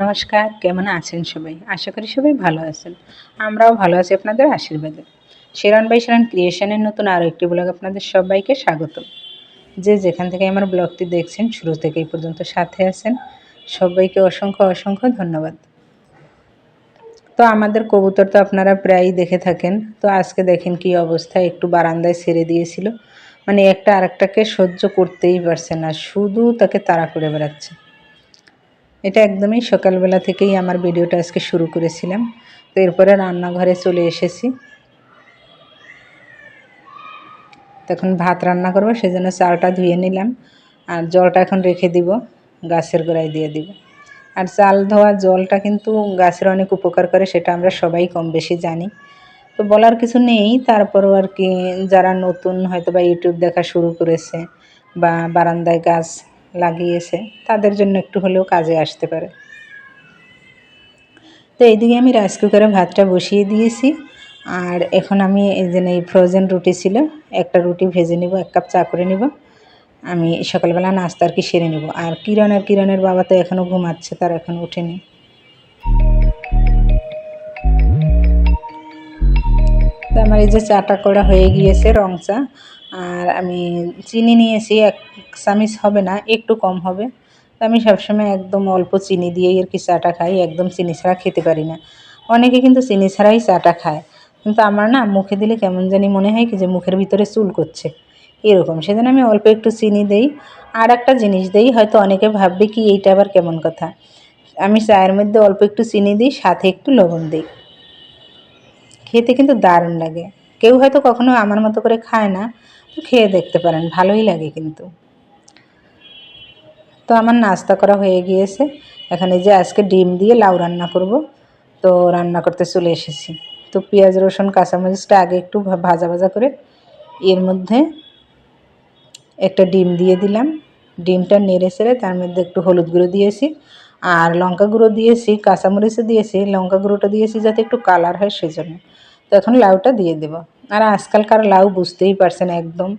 নমস্কার, কেমন আছেন সবাই? আশা করি সবাই ভালো আছেন। আমরাও ভালো আছি আপনাদের আশীর্বাদে। শেরন বাই শেরন ক্রিয়েশনের নতুন আরও একটি ব্লগ আপনাদের সবাইকে স্বাগত। যে যেখান থেকে আমার ব্লগটি দেখছেন, শুরু থেকে এই পর্যন্ত সাথে আছেন। সবাইকে অসংখ্য অসংখ্য ধন্যবাদ। তো আমাদের কবুতর তো আপনারা প্রায়ই দেখে থাকেন। তো আজকে দেখেন কি অবস্থা, একটু বারান্দায় ছেড়ে দিয়েছিল। মানে একটা আরেকটাকে সহ্য করতেই পারছে না, শুধু তাকে তাড়া করে বেড়াচ্ছে। এটা একদমই সকালবেলা থেকেই আমার ভিডিওটা আজকে শুরু করেছিলাম। তো এরপরে রান্নাঘরে চলে এসেছি। তখন ভাত রান্না করব, সেজন্য চালটা ধুয়ে নিলাম। আর জলটা এখন রেখে দিব, গাছের গোড়ায় দিয়ে দিব। আর চাল ধোয়া জলটা কিন্তু গাছের অনেক উপকার করে, সেটা আমরা সবাই কম বেশি জানি। তো বলার কিছু নেই, তারপরও আর কি, যারা নতুন হয়তো বা ইউটিউব দেখা শুরু করেছে বা বারান্দায় গাছ লাগিয়েছে, তাদের জন্য একটু হলেও কাজে আসতে পারে। তো এইদিকে আমি রাইস কুকারে ভাতটা বসিয়ে দিয়েছি। আর এখন আমি এই যে এই ফ্রোজেন রুটি ছিল, একটা রুটি ভেজে নিব, এক কাপ চা করে নিব। আমি সকালবেলা নাস্তা আর কি সেরে নেব। আর কিরণ আর কিরণের বাবা তো এখনও ঘুমাচ্ছে, তার এখন ওঠেনি আমার এই যে চাটা করা হয়ে গিয়েছে রং চা, আর আমি চিনি নিয়েছি এক চামিচ হবে না, একটু কম হবে। তো আমি সবসময় একদম অল্প চিনি দিয়েই আর কি চাটা খাই, একদম চিনি ছাড়া খেতে পারি না। অনেকে কিন্তু চিনি ছাড়াই চাটা খায়। কিন্তু আমার না মুখে দিলে কেমন জানি মনে হয় কি যে মুখের ভিতরে চুল করছে। এরকম, সেজন্য আমি অল্প একটু চিনি দেই। আর একটা জিনিস দেই, হয়তো অনেকে ভাববে কি এইটা আবার কেমন কথা। আমি চায়ের মধ্যে অল্প একটু চিনি দিই, সাথে একটু লবণ দিই। খেতে কিন্তু দারুণ লাগে। কেউ হয়তো কখনো আমার মতো করে খায় না খেয়ে দেখতে পারেন, ভালোই লাগে কিন্তু। তো আমার নাস্তা করা হয়ে গিয়েছে। এখানে যে আজকে ডিম দিয়ে লাউ রান্না করব, তো রান্না করতে চলে এসেছি। তো পেঁয়াজ, রসুন, কাঁচামরিচটা আগে একটু ভাজা ভাজা করে এর মধ্যে একটা ডিম দিয়ে দিলাম। ডিমটা নেড়ে সেড়ে তার মধ্যে একটু হলুদ গুঁড়ো দিয়েছি আর লঙ্কা গুঁড়ো দিয়েছি, কাঁচামরিচও দিয়েছি, লঙ্কা গুঁড়োটা দিয়েছি যাতে একটু কালার হয় সেজন্য। তো এখন লাউটা দিয়ে দেব। আর আজকালকার লাউ বুঝতেই পারছেন একদম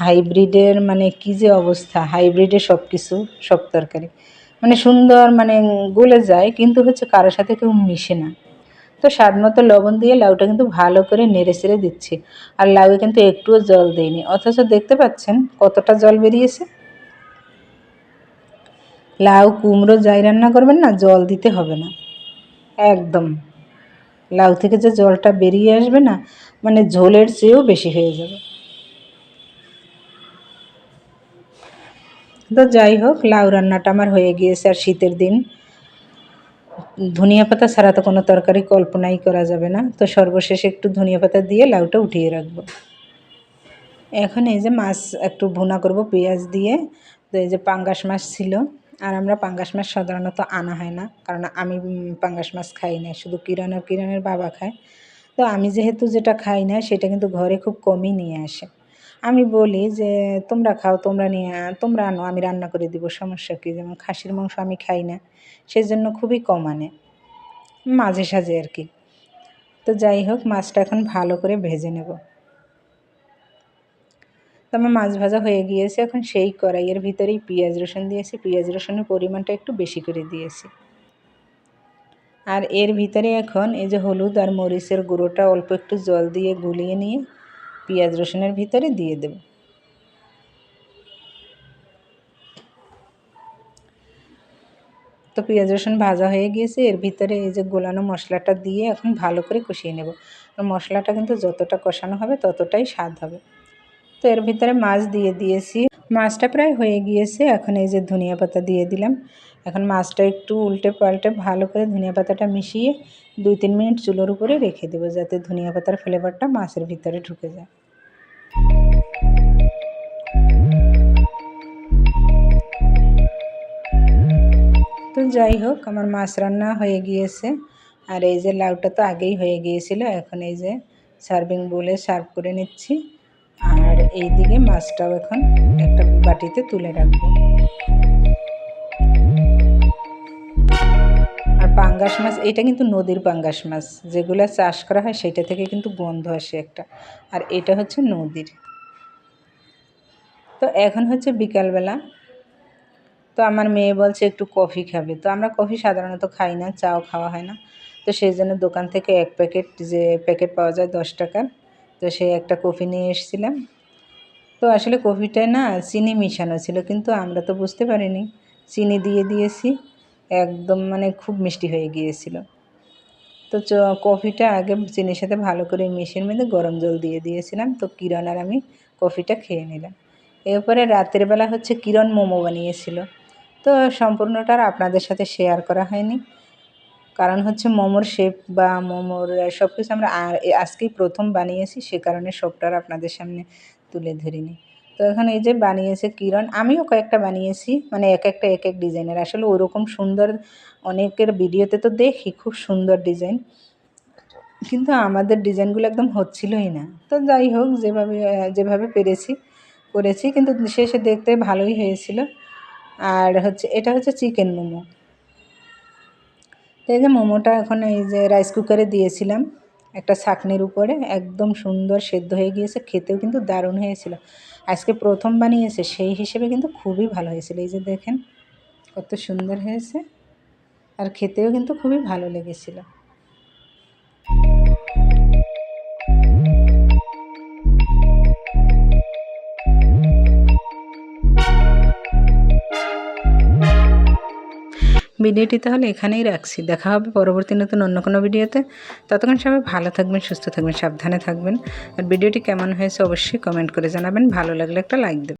হাইব্রিডের মানে কি যে অবস্থা? হাইব্রিডে সব কিছু সব তরকারি। মানে সুন্দর মানে গলে যায়, কিন্তু হচ্ছে কারোর সাথে কেউ মিশে না। তো স্বাদ মতো লবণ দিয়ে লাউটা কিন্তু ভালো করে নেড়ে চেড়ে দিচ্ছি। আর লাউয়ে কিন্তু একটুও জল দেয়নি অথচ দেখতে পাচ্ছেন কতটা জল বেরিয়েছে? লাউ কুমড়ো যাই রান্না করবেন না, জল দিতে হবে না। একদম। লাউ থেকে যে জলটা বেরিয়ে আসবে না মানে ঝোলের চেয়েও বেশি হয়ে যাবে। তো যাই হোক, লাউ রান্নাটা আমার হয়ে গিয়েছে আর শীতের দিন। ধনিয়া পাতা ছাড়া তো কোনো তরকারি কল্পনাই করা যাবে না। তো সর্বশেষে একটু ধনিয়া পাতা দিয়ে লাউটা উঠিয়ে রাখব। এখন এই যে মাছ একটু ভুনা করব, পেঁয়াজ দিয়ে। তো এই যে পাঙ্গাস মাছ ছিল, আর আমরা পাঙ্গাস মাছ সাধারণত আনা হয় না, কারণ আমি পাঙ্গাস মাছ খাই না, শুধু কিরণ আর কিরণের বাবা খায়। তো আমি যেহেতু যেটা খাই না, সেটা কিন্তু ঘরে খুব কমই নিয়ে আসে। আমি বলি যে, তোমরা খাও, তোমরা নিয়ে তোমরা আনো, আমি রান্না করে দিব, সমস্যা কী? যেমন খাসির মাংস আমি খাই না, সেজন্য খুবই কম আনে, মাঝে সাঝে আর কি। তো যাই হোক, মাছটা এখন ভালো করে ভেজে নেব। তো আমার মাছ ভাজা হয়ে গিয়েছে, এখন সেই কড়াইয়ের ভিতরেই পেঁয়াজ রসুন দিয়েছি, পেঁয়াজ রসুনের পরিমাণটা একটু বেশি করে দিয়েছি। আর এর ভিতরে এখন এই যে হলুদ আর মরিচের গুঁড়োটা অল্প একটু জল দিয়ে গুলিয়ে নিয়ে পেঁয়াজ রসুনের ভিতরে দিয়ে দেব। তো পেঁয়াজ রসুন ভাজা হয়ে গিয়েছে, এর ভিতরে এই যে গোলানো মশলাটা দিয়ে এখন ভালো করে কষিয়ে নেব। মশলাটা কিন্তু যতটা কষানো হবে ততটাই স্বাদ হবে। তো এর ভিতরে মাছ দিয়ে দিয়েছি। মাছটা প্রায় হয়ে গিয়েছে, এখন এই যে ধনিয়া পাতা দিয়ে দিলাম। এখন মাছটা একটু উল্টে পাল্টে ভালো করে ধনিয়া পাতাটা মিশিয়ে দুই তিন মিনিট চুলোর উপরে রেখে দেবো যাতে ধনিয়া পাতার ফ্লেভারটা মাছের ভিতরে ঢুকে যায়। তো যাই হোক, আমার মাছ রান্না হয়ে গিয়েছে। আর এই যে লাউটা তো আগেই হয়ে গিয়েছিল, এখন এই যে সার্ভিং বলে সার্ভ করে নিচ্ছি। আর এই দিকে মাছটাও এখন একটা বাটিতে তুলে রাখব। পাঙ্গাস মাছ এটা কিন্তু নদীর পাঙ্গাস মাছ। যেগুলো চাষ করা হয় সেটা থেকে কিন্তু গন্ধ আসে একটা। আর এটা হচ্ছে নদীর। তো এখন হচ্ছে বিকালবেলা। তো আমার মেয়ে বলছে, একটু কফি খাবে। তো আমরা কফি সাধারণত খাই না, চাও খাওয়া হয় না। তো সেই জন্য দোকান থেকে এক প্যাকেট, যে প্যাকেট পাওয়া যায় দশ টাকার, তো সেই একটা কফি নিয়ে এসেছিলাম। তো আসলে কফিটায় না, চিনি মিশানো ছিল, কিন্তু আমরা তো বুঝতে পারিনি। চিনি দিয়ে দিয়েছি। একদম মানে খুব মিষ্টি হয়ে গিয়েছিল। তো কফিটা আগে চিনির সাথে ভালো করে মিশিয়ে মধ্যে গরম জল দিয়ে দিয়েছিলাম। তো কিরণ আর আমি কফিটা খেয়ে নিলাম। এরপরে রাতের বেলা হচ্ছে কিরণ মোমো বানিয়েছিল। তো সম্পূর্ণটা আপনাদের সাথে শেয়ার করা হয়নি। কারণ হচ্ছে মোমোর শেপ বা মোমোর সব কিছু আমরা আজকেই প্রথম বানিয়েছি, সে কারণে সবটা আপনাদের সামনে তুলে ধরিনি। তো এখন এই যে বানিয়েছে কিরণ, আমিও কয়েকটা বানিয়েছি মানে এক একটা এক এক ডিজাইনের। আসলে ওরকম সুন্দর অনেকের ভিডিওতে তো দেখি খুব সুন্দর ডিজাইন। কিন্তু আমাদের ডিজাইনগুলো একদম হচ্ছিলই না। তো যাই হোক, যেভাবে যেভাবে পেরেছি, করেছি, কিন্তু শেষে দেখতে ভালোই হয়েছিল। আর হচ্ছে, এটা হচ্ছে চিকেন মোমো। তো এই যে মোমোটা এখন এই যে রাইস কুকারে দিয়েছিলাম। একটা ছাকনির উপরে একদম সুন্দর সেদ্ধ হয়ে গিয়েছে, খেতেও কিন্তু দারুণ হয়েছিল। আজকে প্রথম বানিয়েছে, সেই হিসেবে কিন্তু খুবই ভালো হয়েছিল। এই যে দেখেন, কত সুন্দর হয়েছে। আর খেতেও কিন্তু খুবই ভালো লেগেছিল। ভিডিওটি তাহলে এখানেই রাখছি। দেখা হবে পরবর্তী নতুন অন্য কোনো ভিডিওতে। ততক্ষণ সবাই ভালো থাকবেন, সুস্থ থাকবেন, সাবধানে থাকবেন। আর ভিডিওটি কেমন হয়েছে অবশ্যই কমেন্ট করে জানাবেন। ভালো লাগলে একটা লাইক দেবেন।